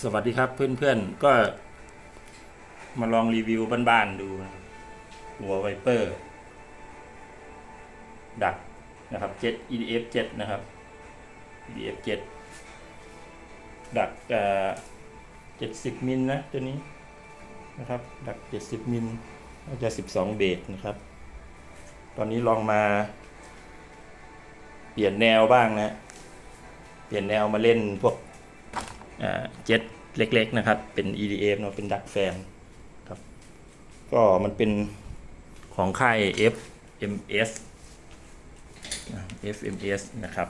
สวัสดีครับเพื่อนๆ ก็มาลองรีวิวบ้านๆดูนะครับหัวไวเปอร์ ดักนะครับ7 EDF 7นะครับ EDF 7ดักเอ่อ70มิลนะตัวนี้นะครับ ดัก70มิลก็จะ12เบสนะครับ ตอนนี้ลองมา เปลี่ยนแนวบ้างนะ เปลี่ยนแนวมาเล่นพวก เจ็ตเล็กๆนะครับ เป็น EDF เนาะเป็นดักแฟนครับ ก็มันเป็นของค่าย FMS FMS นะครับ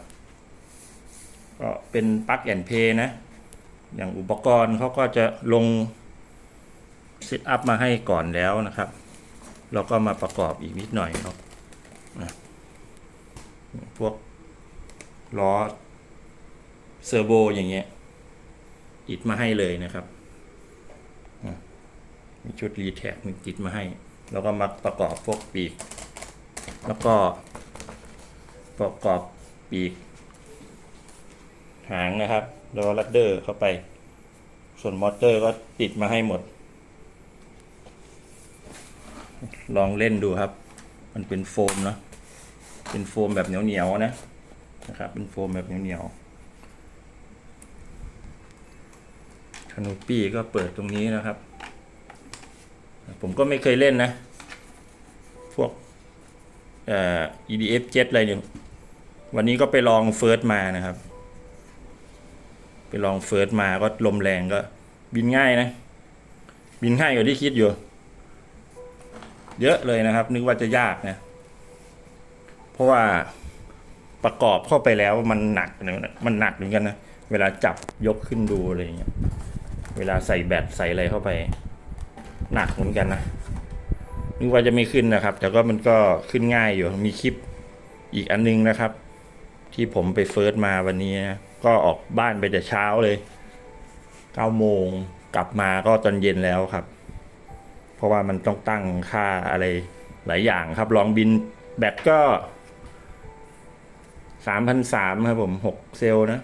ก็เป็นปลั๊กแอนเพย์นะ อย่างอุปกรณ์เขาก็จะลงเซตอัพมาให้ก่อนแล้วนะครับ เราก็มาประกอบอีกนิดหน่อยครับนะพวกล้อเซอร์โบอย่างเงี้ย ติดมาให้เลยนะครับอะมีชุดรีแท็กมีติดมาให้ แล้วก็มาประกอบพวกปีก แล้วก็ประกอบปีก หางนะครับแล้วก็รัดเดอร์เข้าไป ส่วนมอเตอร์ก็ติดมาให้หมด ลองเล่นดูครับ มันเป็นโฟมเนาะเป็นโฟมแบบเหนียวๆนะนะครับ เป็นโฟมแบบเหนียวๆ คา นูปี้ก็เปิดตรงนี้นะครับ ผมก็ไม่เคยเล่นนะ พวกเอ่อ EDF 7อะไรเนี่ยวันนี้ก็ไปลองเฟิร์สมานะครับ ไปลองเฟิร์สมาก็ลมแรงก็บินง่ายนะ บินง่ายกว่าที่คิดอยู่ เยอะเลยนะครับ นึกว่าจะยากนะ เพราะว่าประกอบเข้าไปแล้วมันหนักนะมันหนักเหมือนกันนะ เวลาจับยกขึ้นดูอะไรอย่างเงี้ย เวลาใส่แบตใส่อะไรเข้าไป หนักเหมือนกันนะนึกว่าจะไม่ขึ้นนะครับ แต่ก็มันก็ขึ้นง่ายอยู่มีคลิปอีกอันนึงนะครับ ที่ผมไปเฟิร์สมาวันนี้นะก็ออกบ้านไปแต่เช้าเลยเก้าโมงกลับมาก็ตอนเย็นแล้วครับ เพราะว่ามันต้องตั้งค่าอะไรหลายอย่างครับ ลองบินแบตก็สามพันสามครับผมหกเซลล์นะ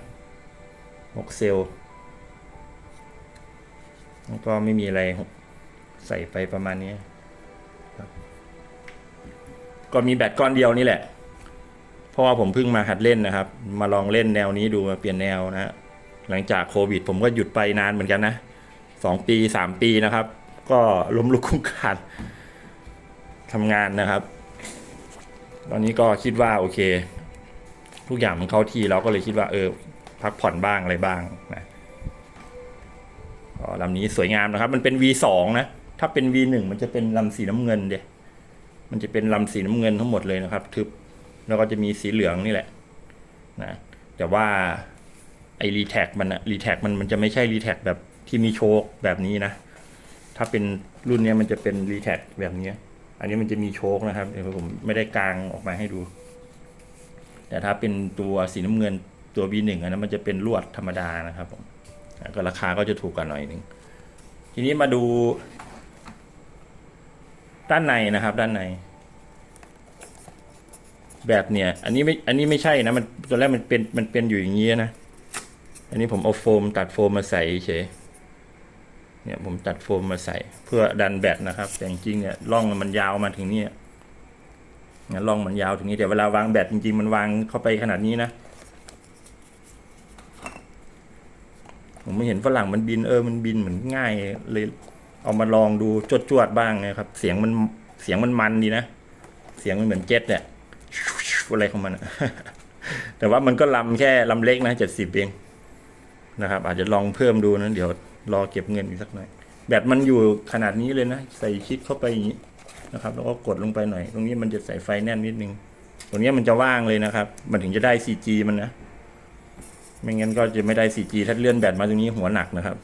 หกเซลล์ แล้วก็ไม่มีอะไรใส่ไปประมาณนี้ครับก็มีแบตก้อนเดียวนี่แหละ เพราะว่าผมเพิ่งมาหัดเล่นนะครับ มาลองเล่นแนวนี้ดูมาเปลี่ยนแนวนะหลังจากโควิด ผมก็หยุดไปนานเหมือนกันนะสองปีสามปีนะครับ ก็ล้มลุกคลุกคลานทำงานนะครับ ตอนนี้ก็คิดว่าโอเค ทุกอย่างมันเข้าที่เราก็เลยคิดว่าเออพักผ่อนบ้างอะไรบ้างนะ ก็ลำนี้สวยงามนะครับ มันเป็น V2 นะ ถ้าเป็น V1 มันจะเป็นลำสีน้ำเงินเดียมันจะเป็นลำสีน้ำเงินทั้งหมดเลยนะครับทึบแล้วก็จะมีสีเหลืองนี่แหละนะแต่ว่าไอรีแท็กมันอะรีแท็กมันมันจะไม่ใช่รีแท็กแบบที่มีโชคแบบนี้นะ ถ้าเป็นรุ่นนี้มันจะเป็นรีแท็กแบบนี้ อันนี้มันจะมีโชคนะครับเดี๋ยวผมไม่ได้กลางออกมาให้ดู แต่ถ้าเป็นตัวสีน้ำเงินตัว V1 อันนั้นมันจะเป็นลวดธรรมดานะครับผม ก็ราคาก็จะถูกกว่าหน่อยนึง ทีนี้มาดู ด้านในนะครับ ด้านใน แบบเนี่ย อันนี้ไม่อันนี้ไม่ใช่นะมันตอนแรกมันเป็นมันเป็นอยู่อย่างนี้นะ อันนี้ผมเอาโฟม ตัดโฟมมาใส่เฉยเนี่ยผมตัดโฟมมาใส่ เพื่อดันแบตนะครับ แต่จริงเนี่ยร่องมันยาวมาถึงนี่เนี่ยร่องมันยาวถึงนี้แต่เวลาวางแบตจริงๆ มันวางเข้าไปขนาดนี้นะ ผมไม่เห็นฝรั่งมันบินเออมันบินเหมือนง่ายเลยเอามาลองดูจวดจวดๆบ้างนะครับ เสียงมันเสียงมันมันดีนะ เสียงมันเหมือนเจ็ตเนี่ยอะไรของมันอะแต่ว่ามันก็ลำแค่ลำเล็กนะเจ็ดสิบเองนะครับ อาจจะลองเพิ่มดูนะเดี๋ยวรอเก็บเงินอีกสักหน่อยแบตมันอยู่ขนาดนี้เลยนะ ใส่ชิดเข้าไปอย่างนี้นะครับ แล้วก็กดลงไปหน่อย ตรงนี้มันจะใส่ไฟแน่นนิดนึง ตรงนี้มันจะว่างเลยนะครับ มันถึงจะได้ 4G มันนะ ไม่งั้นก็จะไม่ได้ 4G ถ้าเลื่อนแบตมาตรงนี้หัวหนักนะครับ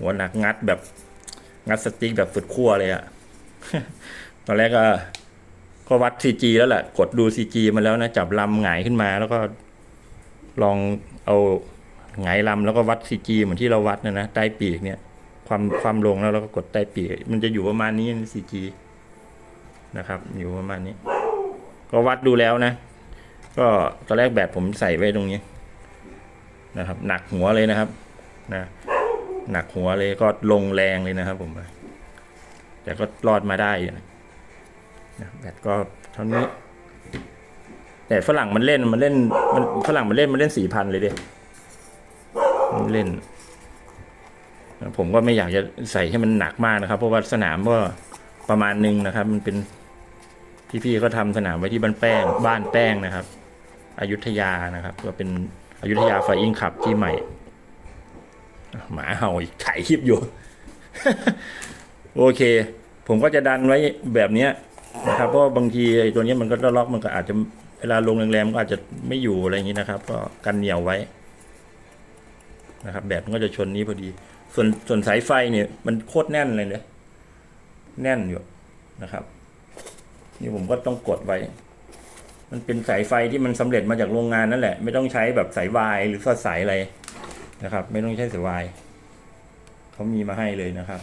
หัวหนักงัดแบบงัดสติ๊กแบบสุดขั้วเลยอะตอนแรกก็ก็วัด 4G แล้วแหละกดดู 4G มาแล้วนะจับลำหงายขึ้นมาแล้วก็ลองเอาหงายลำแล้วก็วัด 4G เหมือนที่เราวัดนะนะใต้ปีกเนี่ยความความลงแล้วเราก็กดใต้ปีกมันจะอยู่ประมาณนี้ 4G นะครับ อยู่ประมาณนี้ ก็วัดดูแล้วนะ ก็ตอนแรกแบตผมใส่ไว้ตรงนี้ นะครับ หนักหัวเลยนะครับนะหนักหัวเลยก็ลงแรงเลยนะครับผมแต่ก็รอดมาได้นะแบตก็เท่านี้ แต่ฝรั่งมันเล่นมันเล่นมันฝรั่งมันเล่นมันเล่นสี่พันเลยเดิมันเล่น ผมก็ไม่อยากจะใส่ให้มันหนักมากนะครับ เพราะว่าสนามก็ประมาณหนึ่งนะครับ มันเป็นพี่ๆก็ทำสนามไว้ที่บ้านแป้ง บ้านแป้งนะครับ อยุธยานะครับ ก็เป็น อยุธยาไฟอิงขับที่ใหม่ หมาเห่าอีกถ่ายคลิปอยู่ โอเค ผมก็จะดันไว้แบบเนี้ยนะครับเพราะบางทีตัวนี้มันก็ล็อกมันก็อาจจะเวลาลงแรงๆก็อาจจะไม่อยู่อะไรอย่างนี้นะครับ ก็กันเหนียวไว้นะครับ แบบมันก็จะชนนี้พอดี ส่วนส่วนสายไฟเนี่ย มันโคตรแน่นเลยเนี่ยแน่นอยู่นะครับ นี่ผมก็ต้องกดไว้ มันเป็นสายไฟที่มันสำเร็จมาจากโรงงานนั่นแหละ ไม่ต้องใช้แบบสายวายหรือสายอะไรนะครับ ไม่ต้องใช้สายวายเขามีมาให้เลยนะครับ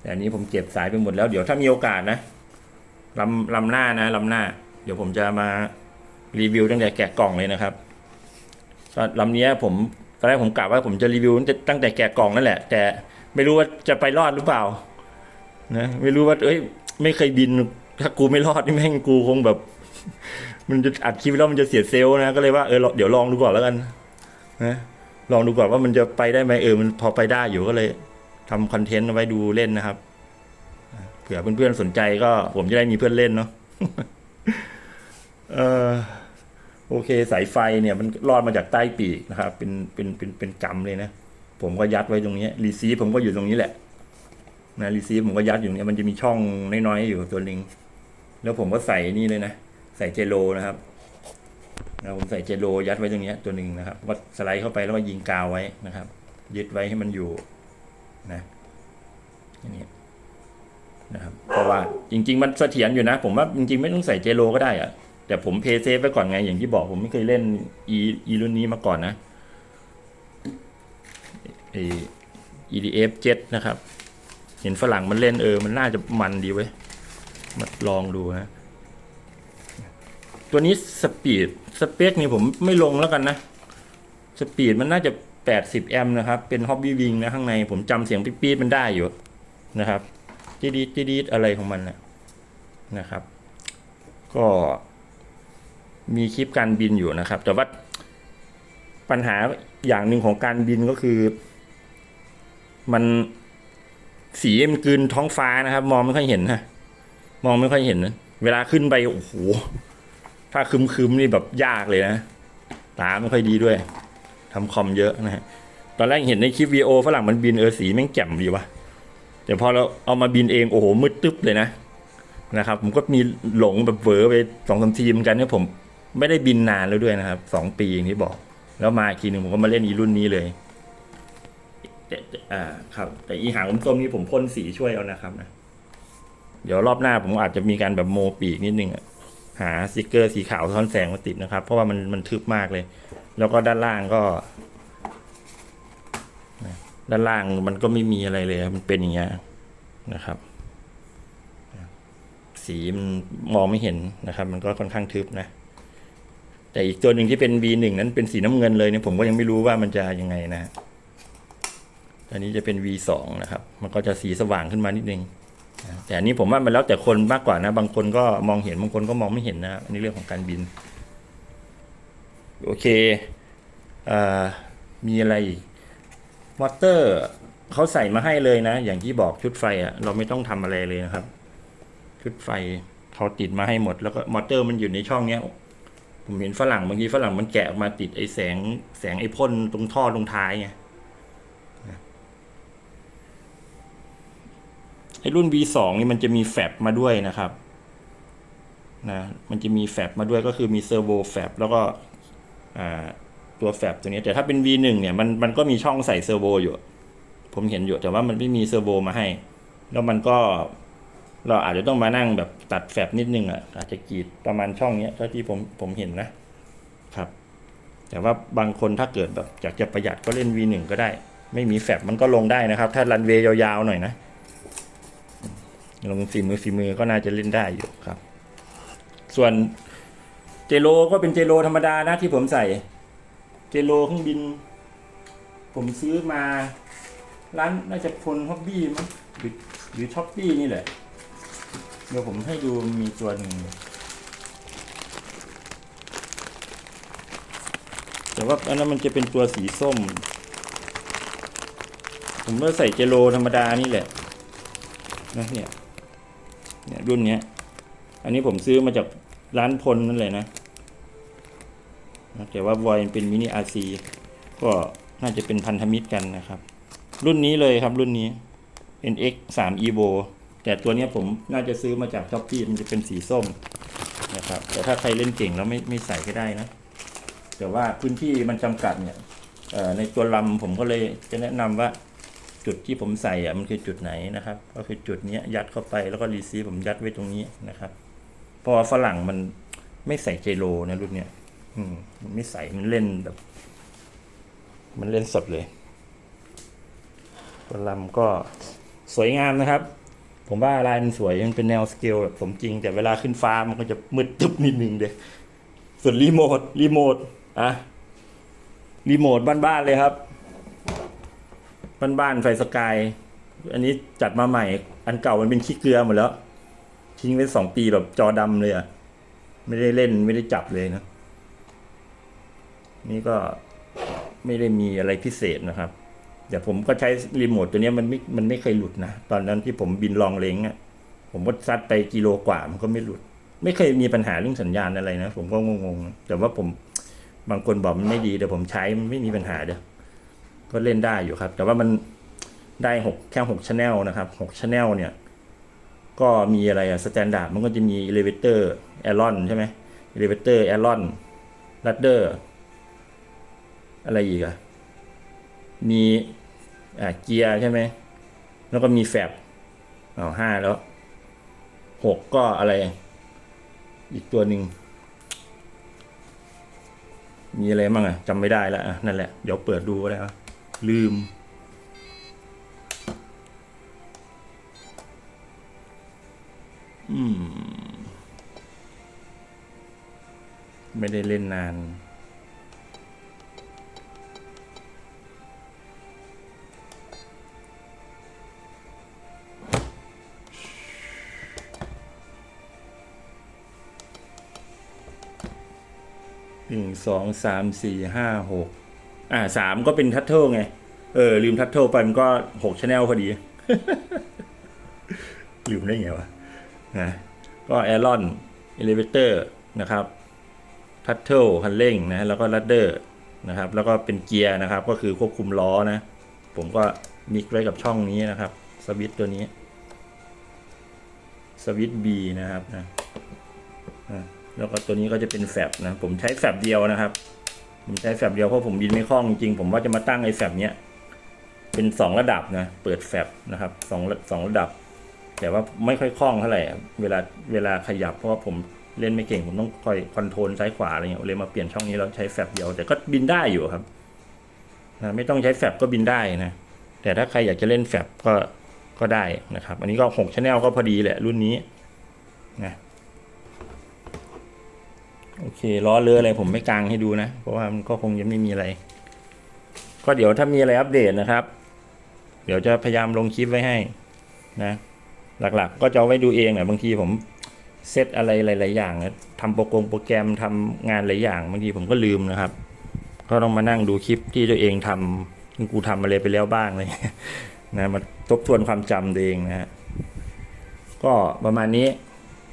แต่อันนี้ผมเก็บสายไปหมดแล้วเดี๋ยวถ้ามีโอกาสนะลำลำหน้านะลำหน้า เดี๋ยวผมจะมารีวิวตั้งแต่แกะกล่องเลยนะครับลำนี้ผมตอนแรกผมกะว่าผมจะรีวิวตั้งแต่แกะกล่องนั่นแหละ แต่ไม่รู้ว่าจะไปรอดหรือเปล่านะไม่รู้ว่าเอ้ย ไม่เคยบินถ้ากูไม่รอดนี่แม่งกูคงแบบ มันจะอัดคลิปแล้วมันจะเสียเซลล์นะ ก็เลยว่าเออเดี๋ยวลองดูก่อนแล้วกันนะลองดูก่อนว่ามันจะไปได้ไหมเออมันพอไปได้อยู่ก็เลยทำคอนเทนต์ไว้ดูเล่นนะครับเผื่อเพื่อนๆสนใจก็ ผมจะได้มีเพื่อนเล่นเนาะเออโอเค สายไฟเนี่ย มันรอดมาจากใต้ปีกนะครับ เป็นเป็นเป็นเป็นกำเลยนะ ผมก็ยัดไว้ตรงนี้รีซีผมก็อยู่ตรงนี้แหละนะรีซีผมก็ยัดอยู่ตรงนี้มันจะมีช่องน้อยๆอยู่ตัวหนึงแล้วผมก็ใส่นี่เลยนะ ใส่เจโลนะครับนะผมใส่เจโลยัดไว้ตรงนี้ตัวหนึ่งนะครับก็สไลด์เข้าไปแล้วก็ยิงกาวไว้นะครับ ยึดไว้ให้มันอยู่นะอย่างนี้นะครับเพราะว่าจริง ๆ มันเสถียรอยู่นะ ผมว่าจริง ๆ ไม่ต้องใส่เจโลก็ได้อะแต่ผมเพย์เซฟไว้ก่อนไงอย่างที่บอกผมไม่เคยเล่นอีอีรุ่นนี้มาก่อนนะไอ EDF 7นะครับ เห็นฝรั่งมันเล่นเออ มันน่าจะมันดีเว้ยมาลองดูนะ ตัวนี้สปีดสเปคนี่ผมไม่ลงแล้วกันนะ สปีดมันน่าจะ 80 แอมป์นะครับ เป็นฮอบบี้วิงนะข้างในผมจำเสียงปี๊ดๆมันได้อยู่นะครับจีดีจีดีอะไรของมันนะนะครับ ก็มีคลิปการบินอยู่นะครับ แต่ว่าปัญหาอย่างหนึ่งของการบินก็คือ มันสีมันกลืนท้องฟ้านะครับ มองไม่ค่อยเห็นนะมองไม่ค่อยเห็นนะเวลาขึ้นไปโอ้โห ถ้าคึมๆนี่แบบยากเลยนะ ตาไม่ค่อยดีด้วยทำคอมเยอะนะฮะ ตอนแรกเห็นในคลิปวีโอฝรั่งมันบินเออสีแม่งแจ่มดีวะแต่พอเราเอามาบินเองโอ้โหมืดตึ๊บเลยนะนะครับ ผมก็มีหลงแบบเวอร์ไปสองสามทีเหมือนกันเนี่ยผมไม่ได้บินนานแล้วด้วยนะครับสองปีอย่างที่บอก แล้วมาอีกทีหนึ่งผมก็มาเล่นอีรุ่นนี้เลยแต่อ่าครับ แต่อีหางส้มนี่ผมพ่นสีช่วยเอานะครับนะเดี๋ยวรอบหน้าผมอาจจะมีการแบบโมปีกนิดนึงอะ หาสติกเกอร์สีขาวท้อนแสงมาติดนะครับ เพราะว่ามันมันทึบมากเลย แล้วก็ด้านล่างก็ ด้านล่างมันก็ไม่มีอะไรเลย มันเป็นอย่างเงี้ยนะครับ สีมันมองไม่เห็นนะครับ มันก็ค่อนข้างทึบนะ แต่อีกตัวหนึ่งที่เป็น V1 นั้นเป็นสีน้ำเงินเลยเนี่ยผมก็ยังไม่รู้ว่ามันจะยังไงนะอันนี้จะเป็น V2 นะครับ มันก็จะสีสว่างขึ้นมานิดนึง แต่อันนี้ผมว่ามันแล้วแต่คนมากกว่านะ บางคนก็มองเห็นบางคนก็มองไม่เห็นนะอันนี้เรื่องของการบิน โอเคอ่ามีอะไรอีกมอเตอร์เขาใส่มาให้เลยนะ อย่างที่บอกชุดไฟอะเราไม่ต้องทำอะไรเลยนะครับ ชุดไฟเขาติดมาให้หมด แล้วก็มอเตอร์มันอยู่ในช่องเนี้ยผมเห็นฝรั่งบางทีฝรั่งมันแกะออกมาติดไอ้แสงแสงไอ้พ่นตรงท่อตรงท้ายไง ไอรุ่น V2 นี่มันจะมีแฟบมาด้วยนะครับนะมันจะมีแฟบมาด้วยก็คือมีเซอร์โวแฟบแล้วก็ตัวแฟบตัวนี้แต่ถ้าเป็น V1 เนี่ยมันมันก็มีช่องใส่เซอร์โวอยู่ ผมเห็นอยู่แต่ว่ามันไม่มีเซอร์โวมาให้ แล้วมันก็เราอาจจะต้องมานั่งแบบตัดแฟบนิดนึงอะอาจจะกรีดประมาณช่องเนี้ยเท่าที่ผมผมเห็นนะครับ แต่ว่าบางคนถ้าเกิดแบบอยากจะประหยัดก็เล่น V1 ก็ได้ ไม่มีแฟบมันก็ลงได้นะครับ ถ้ารันเวย์ยาวๆหน่อยนะ ลงฝีมือฝีมือก็น่าจะเล่นได้อยู่ครับ ส่วนเจโลก็เป็นเจโลธรรมดานะที่ผมใส่ เจโลเครื่องบิน ผมซื้อมาร้านน่าจะพลฮ็อบบี้มั้งหรือหรือช้อปปี้นี่แหละ เดี๋ยวผมให้ดูมีตัวหนึ่งแต่ว่าอันนั้นมันจะเป็นตัวสีส้ม ผมก็ใส่เจโลธรรมดานี่แหละนะเนี่ย เนี่ยรุ่นเนี้ย อันนี้ผมซื้อมาจากร้านพลนั่นเลยนะ แต่ว่าวอยเป็นมินิอาซีก็น่าจะเป็นพันธมิตรกันนะครับ รุ่นนี้เลยครับรุ่นนี้ NX 3 Evo แต่ตัวนี้ผมน่าจะซื้อมาจากช้อปปี้มันจะเป็นสีส้มนะครับ แต่ถ้าใครเล่นเก่งแล้วไม่ไม่ใส่ก็ได้นะ แต่ว่าพื้นที่มันจำกัดเนี่ยในตัวลำผมก็เลยจะแนะนำว่า จุดที่ผมใส่อะมันคือจุดไหนนะครับ ก็คือจุดนี้ยัดเข้าไปแล้วก็รีซีผมยัดไว้ตรงนี้นะครับพราะว่าฝรั่งมันไม่ใส่เจโลนะรุ่นเนี้ยอืมมันไม่ใส่มันเล่นแบบ มันเล่นสดเลยตัวลำก็สวยงามนะครับ ผมว่าลายมันสวยมันเป็นแนวสเกลแบบสมจริง แต่เวลาขึ้นฟ้ามันก็จะมืดตึบนิดนึงเด้ส่วนรีโมทรีโมทอะรีโมทบ้านๆเลยครับ บ้านๆไฟสกาย อันนี้จัดมาใหม่ อันเก่ามันเป็นขี้เกลือหมดแล้ว ทิ้งไว้สองปีแบบจอดำเลยอะไม่ได้เล่นไม่ได้จับเลยนะ นี่ก็ไม่ได้มีอะไรพิเศษนะครับ แต่ผมก็ใช้รีโมทตัวนี้มันไม่ มันไม่เคยหลุดนะ ตอนนั้นที่ผมบินลองเลงอะผมก็ซัดไปกิโลกว่ามันก็ไม่หลุด ไม่เคยมีปัญหาเรื่องสัญญาณอะไรนะ ผมก็งงๆ แต่ว่าผมบางคนบอกมันไม่ดีแต่ผมใช้มันไม่มีปัญหาเด้อ ก็เล่นได้อยู่ครับ แต่ว่ามันได้หกแค่หกชแนลนะครับหกชแนลเนี่ย ก็มีอะไรอะสแตนดาร์ดมันก็จะมี elevator Aeron ใช่ไหม elevator Aeron ladder อร์อะไรอีกอะมีอ่าเกียร์ใช่ไหม แล้วก็มีแฟบอ๋อห้าแล้วหกก็อะไร อีกตัวหนึ่งมีอะไรบ้างอะจำไม่ได้แล้วอะนั่นแหละ เดี๋ยวเปิดดูก็ได้ ลืม อืม ไม่ได้เล่นนานหนึ่งสองสามสี่ห้าหก อ่าสามก็เป็นทัตเทิลไง เออ ลืมทัตเทิลไปมันก็หกชแนลพอดี ลืมได้ไงวะนะก็แอรอนเอลิเวเตอร์นะครับทัตเทิลคันเร่งนะแล้วก็ลัดเดอร์นะครับ แล้วก็เป็นเกียร์นะครับ ก็คือควบคุมล้อนะ ผมก็มิกไว้กับช่องนี้นะครับ สวิตตัวนี้ สวิตช์ B นะครับนะแล้วก็ตัวนี้ก็จะเป็นแฟบนะ ผมใช้แฟบเดียวนะครับ ผมใช้แฟบเดียวเพราะผมบินไม่คล่องจริงๆผมว่าจะมาตั้งไอ้แฟบเนี้ยเป็นสองระดับนะ เปิดแฟบนะครับสองระสองระดับ แต่ว่าไม่ค่อยคล่องเท่าไหร่เวลาเวลาขยับเพราะว่าผมเล่นไม่เก่งผมต้องคอยคอนโทรลซ้ายขวาอะไรเงี้ยเลยมาเปลี่ยนช่องนี้เราใช้แฟบเดียวแต่ก็บินได้อยู่ครับนะไม่ต้องใช้แฟบก็บินได้นะ แต่ถ้าใครอยากจะเล่นแฟบก็ก็ได้นะครับ อันนี้ก็หกชแนลก็พอดีแหละรุ่นนี้นะ โอเคล้อเรืออะไรผมไม่กางให้ดูนะ เพราะว่ามันก็คงยังไม่มีอะไร ก็เดี๋ยวถ้ามีอะไรอัปเดตนะครับ เดี๋ยวจะพยายามลงคลิปไว้ให้นะ หลักๆ ก็จะไว้ดูเองอะบางทีผมเซตอะไรหลายๆอย่างนะทำโปรแกรมโปรแกรมทำงานหลายอย่างบางทีผมก็ลืมนะครับ ก็ต้องมานั่งดูคลิปที่ตัวเองทำกูทำอะไรไปแล้วบ้างเลยนะมาทบทวนความจำตัวเองนะฮะก็ประมาณนี้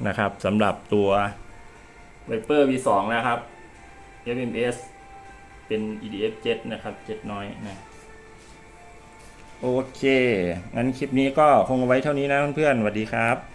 นะครับสำหรับตัว Viper V2 นะครับ FMS เป็น EDF 7 นะครับ 7 น้อยนะ โอเค งั้นคลิปนี้ก็คงเอาไว้เท่านี้นะเพื่อนๆสวัสดีครับ